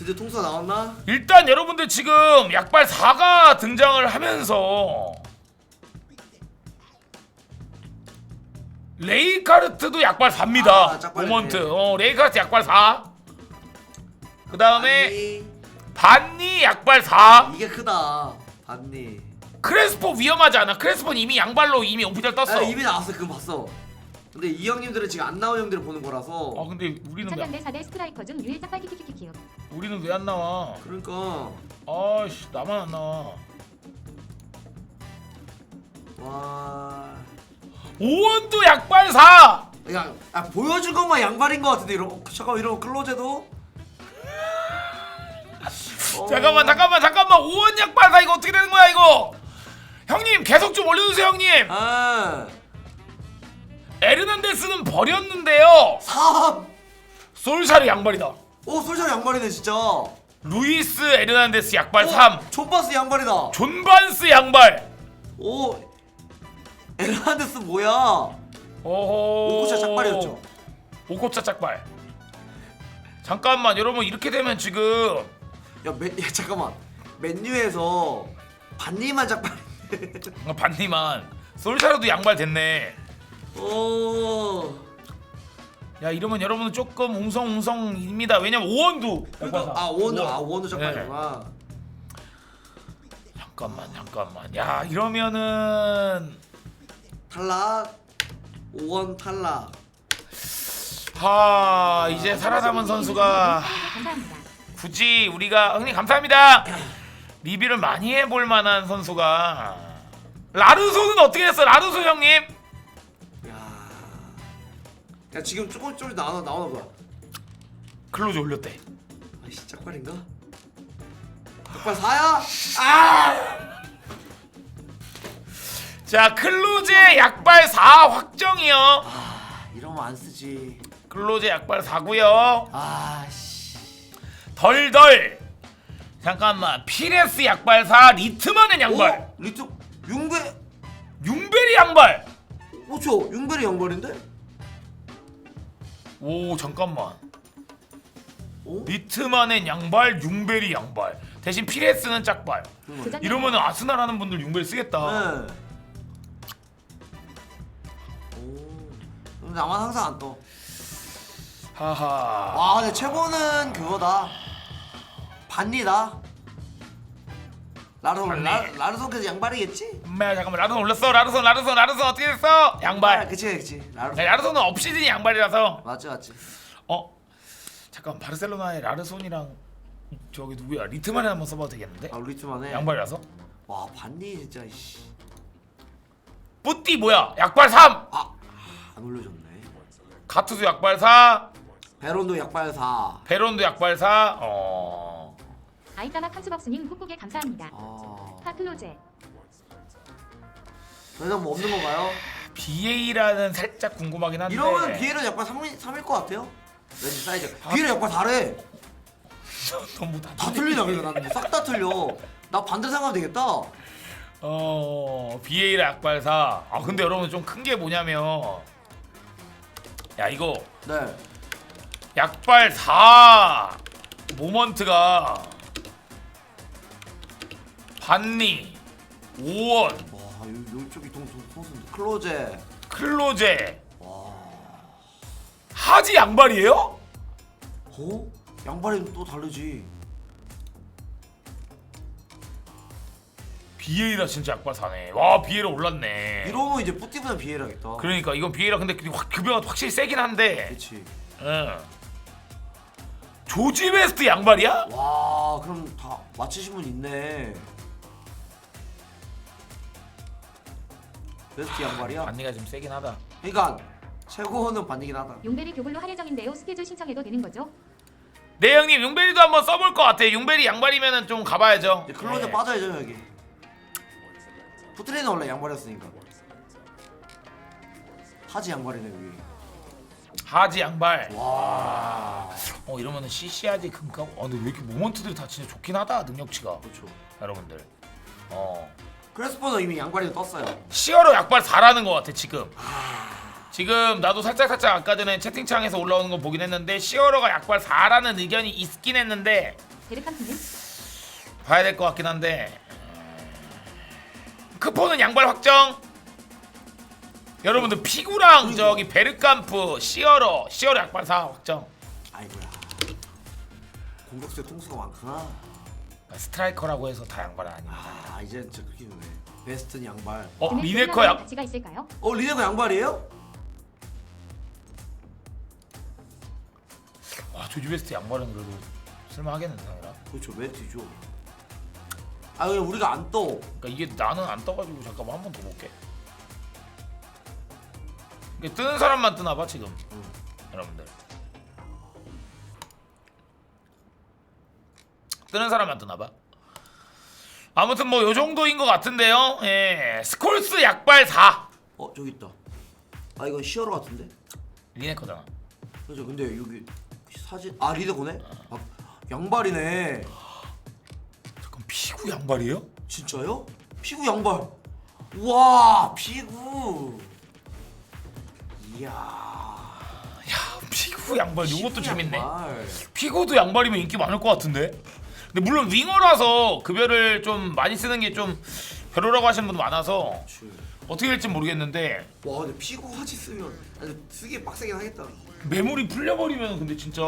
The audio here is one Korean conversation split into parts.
드디어 통수가 나왔나? 일단 여러분들 지금 약발 4가 등장을 하면서 레이카르트도 약발 4입니다. 아, 짝발이네. 모먼트. 어, 레이카르트 약발 4. 그 다음에 아니, 반니 약발 4. 이게 크다. 봤니? 크레스포 위험하지 않아? 크레스포는 이미 양발로 이미 오피셜 떴어. 아, 이미 나왔어. 그거 봤어. 근데 이 형님들은 지금 안 나온 형들을 보는 거라서. 아 근데 우리는 왜, 2000년대 4대 스트라이커 중 유일 짝발 키키키키키요. 우리는 왜 안 나와? 그러니까 아씨 나만 안 나와. 와. 오원도 약발 4. 야, 아, 보여준 것만 양발인 것 같은데 이런 잠깐 이런 클로제도. 어. 잠깐만 잠깐만 잠깐만 오원 약발 4 이거 어떻게 되는 거야 이거? 형님 계속 좀 올려주세요 형님. 아. 에르난데스는 버렸는데요. 3. 솔샤르 양발이다. 오, 솔샤 양발이네 진짜. 루이스 에르난데스 약발 어, 3. 존바스 양발이다. 존반스 양발. 오. 에르난데스 뭐야? 오호. 오코차 짝발이었죠. 오코차 짝발. 잠깐만 여러분 이렇게 되면 지금 야, 맨, 야 잠깐만. 맨유에서 반니만 작발. 어, 반니만 솔샤르도 양발 됐네. 오. 야 이러면 여러분은 조금 웅성웅성입니다. 왜냐면 오원도 그러니까 아 원도 아 원도 네. 작발이구나. 잠깐만 잠깐만. 야 이러면은 탈락. 5원 탈락. 하 이제 살아남은 선수가 감사합니다. 굳이 우리가 형님 감사합니다. 리뷰를 많이 해볼 만한 선수가 라르소는 어떻게 됐어? 라르소 형님? 야. 야 지금 조금 조금 나오나 나오나 봐. 클로즈 올렸대. 아이씨 짝발인가? 짝발 4야? 아! 자 클로제 약발 4 확정이요. 아 이러면 안 쓰지. 클로제 약발 4고요. 아 씨. 덜덜. 잠깐만 피레스 약발 4 리트만은 양발. 어? 리트 융베 융베리 양발. 오죠 융베리 양발인데? 오 잠깐만. 오? 리트만은 양발, 융베리 양발. 대신 피레스는 짝발. 도전 이러면은 아스날 하는 분들 융베리 쓰겠다. 네. 오. 나만 항상 안 떠. 하하. 와 근데 최고는 그거다. 반니다. 라르. 라 라르소께서 양발이겠지? 엄마야 잠깐만 라르손 올렸어. 라르손, 라르손, 라르손 어떻게 됐어? 아, 양발. 그치 그치. 라르. 네, 라르손은 업시즌이 양발이라서. 맞지 맞지. 어? 잠깐 바르셀로나의 라르손이랑 저기 누구야? 리트만에 한번 써봐도 되겠는데? 아 리트만에. 양발이라서? 와 반니 진짜 씨. 뿌띠 뭐야? 약발 3. 아안 올려줬네. 가투스 약발 4. 베론도 약발 4. 베론도 약발 4. 어. 아이따마 칸츠박스님 꾹꾹에 감사합니다. 아. 파클로제. 더 이상 뭐 없는 건가요? BA라는 살짝 궁금하긴 한데. 이러면 비에는 약발 3일 3일 것 같아요. 왠지 사이즈. 아. 비에는 약발 4래. 전부 다다 틀리냐 그래 나는 싹 다 틀려. 나 반대로 생각하면 되겠다. 어 BA라 약발사 아 근데 여러분 좀 큰 게 뭐냐면 야 이거 네. 약발 4 모먼트가 반니 5원 와 요, 요쪽이 동동 통순 클로제. 클로제 와. 하지 양발이에요? 어? 양발이 또 다르지. BA라 진짜 약발 사네 와 BA라 올랐네 이러면 이제 뿌띠보다 비에라겠다. 그러니까 이건 BA라 근데 그 확- 급여가 확실히 세긴 한데 그렇지. 응. 조지 베스트 양발이야? 와 그럼 다 맞히신 분 있네. 베스트 양발이야? 반니가 좀 세긴 하다 그러니까 최고는 반이긴 하다. 용베리 교불로 할예정인데요. 스케줄 신청해도 되는 거죠? 네 형님 융베리도 한번 써볼 것 같아. 융베리 양발이면은 좀 가봐야죠. 이제 클로제 네. 빠져야죠 여기. 푸트레는 원래 양발이었으니까. 하지 양발이네 여기. 하지 양발. 와. 어 이러면은 CC하지 금가. 어 근데 왜 이렇게 모먼트들이 다 진짜 좋긴 하다 능력치가 그렇죠. 여러분들. 어 크레스포는 이미 양발이 떴어요. 시어로 약발 4라는 것 같아 지금. 지금 나도 살짝 살짝 아까 전에 채팅창에서 올라오는 거 보긴 했는데 시어로가 약발 4라는 의견이 있긴 했는데 베르캄프는 봐야 될 것 같긴 한데 크포는 양발 확정 여러분들 피구랑 저기 베르캄프 시어러 시어러 양발 사 확정 아이고야. 공격수의 통수가 많구나. 스트라이커라고 해서 다 양발은 아닙니다 아 이제 진짜 그렇게 되네. 베스트는 양발. 어 그는 리네커 조준하는 양 가치가 있을까요? 어 리네커 양발이에요? 와 조지 베스트 양발은 그래도 쓸만하겠는데 상이라 그렇죠 매트죠. 아 그냥 우리가 안 떠. 그러니까 이게 나는 안 떠가지고 잠깐만 한 번 더 볼게 이게 뜨는 사람만 뜨나 봐 지금 응. 여러분들 뜨는 사람만 뜨나봐 아무튼 뭐 요 정도인 것 같은데요 예 스콜스 약발 4 어 저기 있다. 아 이건 시어로 같은데? 리네커잖아 그렇죠. 근데 여기 사진 아 리네커네? 아, 양발이네. 잠깐 피구 양발이에요? 진짜요? 피구 양발. 와 피구. 이야. 야 피구 양발 요것도 피구 재밌네 양발. 피고도 양발이면 인기 많을 것 같은데. 근데 물론 윙어라서 급여를 좀 많이 쓰는 게 좀 별로라고 하시는 분도 많아서. 어떻게 될지 모르겠는데 와 근데 피구 같이 쓰면 아니 쓰기 빡세긴 하겠다. 매물이 풀려버리면 근데 진짜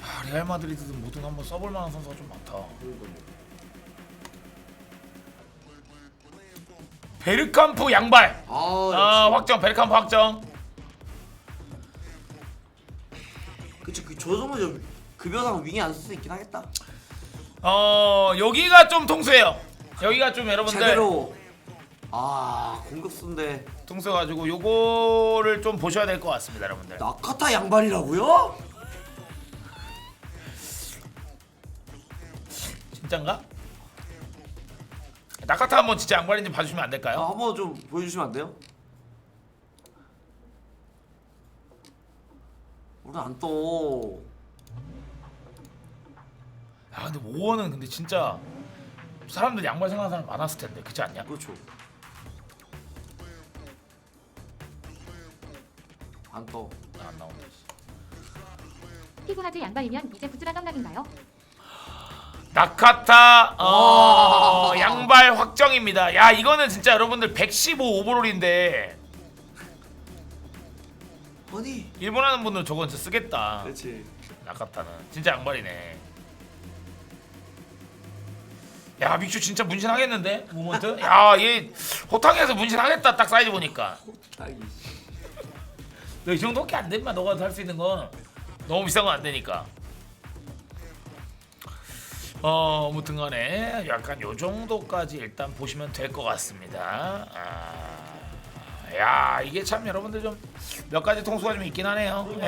아, 레알 마드리드든 뭐든 한번 써볼 만한 선수가 좀 많다. 베르캄프 양발. 아, 아. 확정 베르캄프 확정. 그치 그저 정도 급여상 윙이 안 쓸 수 있긴 하겠다. 어 여기가 좀 통수해요. 여기가 좀 여러분들 제대로 아 공격수인데 통수해가지고 요거를 좀 보셔야 될 것 같습니다, 여러분들. 나카타 양발이라고요? 진짠가? 나카타 한번 진짜 양발인지 봐주시면 안 아, 될까요? 한번 좀 보여주시면 안 돼요? 우리 안 떠. 아 근데 5원은 근데 진짜 사람들 양발 생각하는 사람 많았을 텐데 그렇지 않냐? 그렇죠. 안 떠. 아, 안 나온다. 피구 하드 양발이면 이제 부츠가 떡락인가요? 나카타 어, 와. 양발 확정입니다. 야 이거는 진짜 여러분들 115 오버롤인데 아니. 일본 하는 분들 저건 진짜 쓰겠다. 그렇지. 나카타는 진짜 양발이네. 야 믹슈 진짜 문신하겠는데 모먼트? 야얘 호탕에서 문신하겠다 딱 사이즈 보니까. 너 이 정도밖에 안 되면 너가 할 수 있는 건 너무 비싼 건 안 되니까. 어, 아무튼간에 약간 요 정도까지 일단 보시면 될 것 같습니다. 아, 야 이게 참 여러분들 좀 몇 가지 통수가 좀 있긴 하네요. 예.